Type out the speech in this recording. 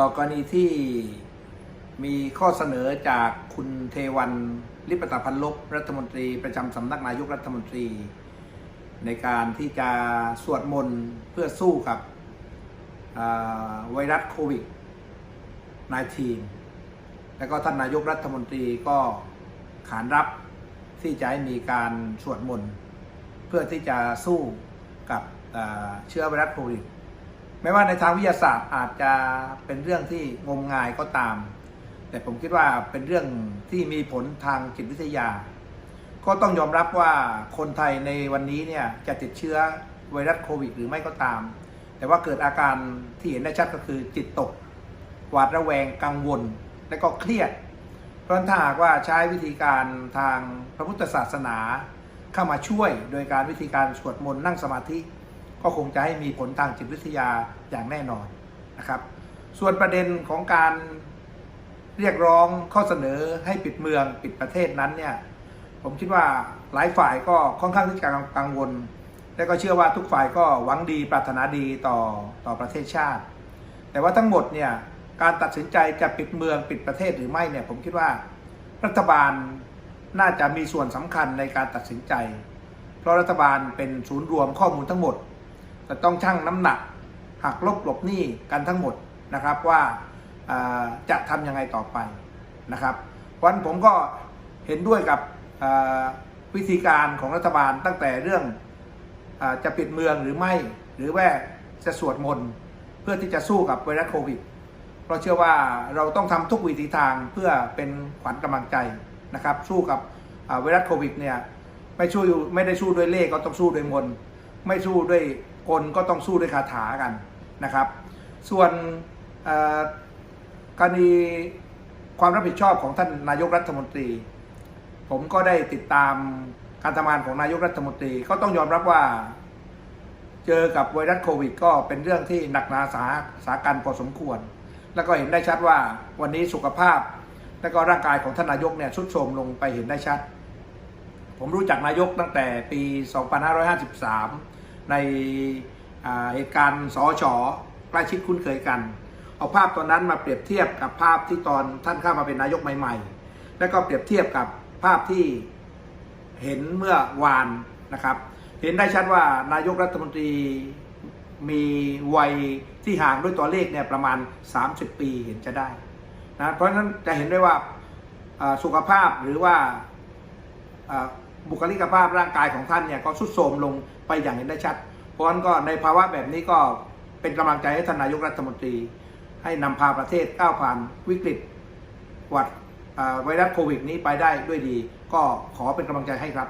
ต่อกรณีที่มีข้อเสนอจากคุณเทวันลิปตาพันลบรัฐมนตรีประจำสำนักนายกรัฐมนตรี ในการที่จะสวดมนต์เพื่อสู้กับไวรัสโควิด -19 แล้วก็ท่านนายกรัฐมนตรีก็ขานรับที่จะให้มีการสวดมนต์เพื่อที่จะสู้กับเชื้อไวรัสโควิด แม้ว่าในทางวิทยาศาสตร์อาจจะเป็นเรื่องที่งมงายก็ตาม แต่ผมคิดว่าเป็นเรื่องที่มีผลทางจิตวิทยา ก็ต้องยอมรับว่าคนไทยในวันนี้เนี่ยจะติดเชื้อไวรัสโควิด หรือไม่ก็ตาม แต่ว่าเกิดอาการที่เห็นได้ชัดก็คือจิตตก หวาดระแวงกังวล และก็เครียด เพราะถ้าหากว่าใช้วิธีการทางพระพุทธศาสนา เข้ามาช่วยโดยการวิธีการสวดมนต์นั่งสมาธิ ก็คงจะให้มีผลทางจิตวิทยาอย่างแน่นอนนะครับ ส่วนประเด็นของการเรียกร้องข้อเสนอให้ปิดเมืองปิดประเทศนั้นเนี่ยผมคิดว่าหลายฝ่ายก็ค่อนข้างที่จะกังวล และก็เชื่อว่าทุกฝ่ายก็หวังดีปรารถนาดีต่อต่อประเทศชาติ แต่ว่าทั้งหมดเนี่ยการตัดสินใจจะปิดเมืองปิดประเทศหรือไม่เนี่ยผมคิดว่ารัฐบาลน่าจะมีส่วนสำคัญในการตัดสินใจ เพราะรัฐบาลเป็นศูนย์รวมข้อมูลทั้งหมด จะต้องชั่งน้ำหนักหักลบหลบหนี้กันทั้งหมดนะครับว่าจะทำยังไงต่อไปนะครับ เพราะฉะนั้นผมก็เห็นด้วยกับวิธีการของรัฐบาลตั้งแต่เรื่องอจะปิดเมืองหรือไม่ หรือว่าจะสวดมนต์เพื่อที่จะสู้กับไวรัสโควิดเพราะเชื่อว่าเราต้องทำทุกวิธีทางเพื่อเป็นขวัญกำลังใจนะครับ สู้กับไวรัสโควิดเนี่ยไม่ช่วยไม่ได้สู้ด้วยเลขก็ต้องสู้ด้วยมนต์ไม่สู้ด้วย กลก็ต้องสู้ด้วยคาถากันนะครับ ส่วนกรณีความรับผิดชอบของท่านนายกรัฐมนตรี ผมก็ได้ติดตามการทำงานของนายกรัฐมนตรีก็ต้องยอมรับว่า เจอกับไวรัสโควิด ก็เป็นเรื่องที่หนักหนาสาสากันพอสมควร แล้วก็เห็นได้ชัดว่าวันนี้สุขภาพ และก็ร่างกายของท่านนายกเนี่ยทรุดโทรมลงไปเห็นได้ชัด ผมรู้จักนายกตั้งแต่ปี 2553 ในเหตุการณ์สอชอใกล้ชิดคุ้นเคยกัน เอาภาพตอนนั้นมาเปรียบเทียบกับภาพที่ตอนท่านเข้ามาเป็นนายกใหม่ ๆ แล้วก็เปรียบเทียบกับภาพที่เห็นเมื่อวานนะครับ เห็นได้ชัดว่านายกรัฐมนตรีมีวัยที่ห่างด้วยตัวเลขเนี่ยประมาณ 30 ปีเห็นจะได้นะเพราะฉะนั้นจะเห็นได้ว่าสุขภาพหรือว่า บุคลิกภาพร่างกายของท่านเนี่ยก็ทรุดโทรมลงไปอย่างเห็นได้ชัด เพราะฉะนั้นก็ในภาวะแบบนี้ก็เป็นกำลังใจให้ท่านนายกรัฐมนตรี ให้นำพาประเทศก้าวผ่านวิกฤตวัดไวรัสโควิดนี้ไปได้ด้วยดี ก็ขอเป็นกำลังใจให้ครับ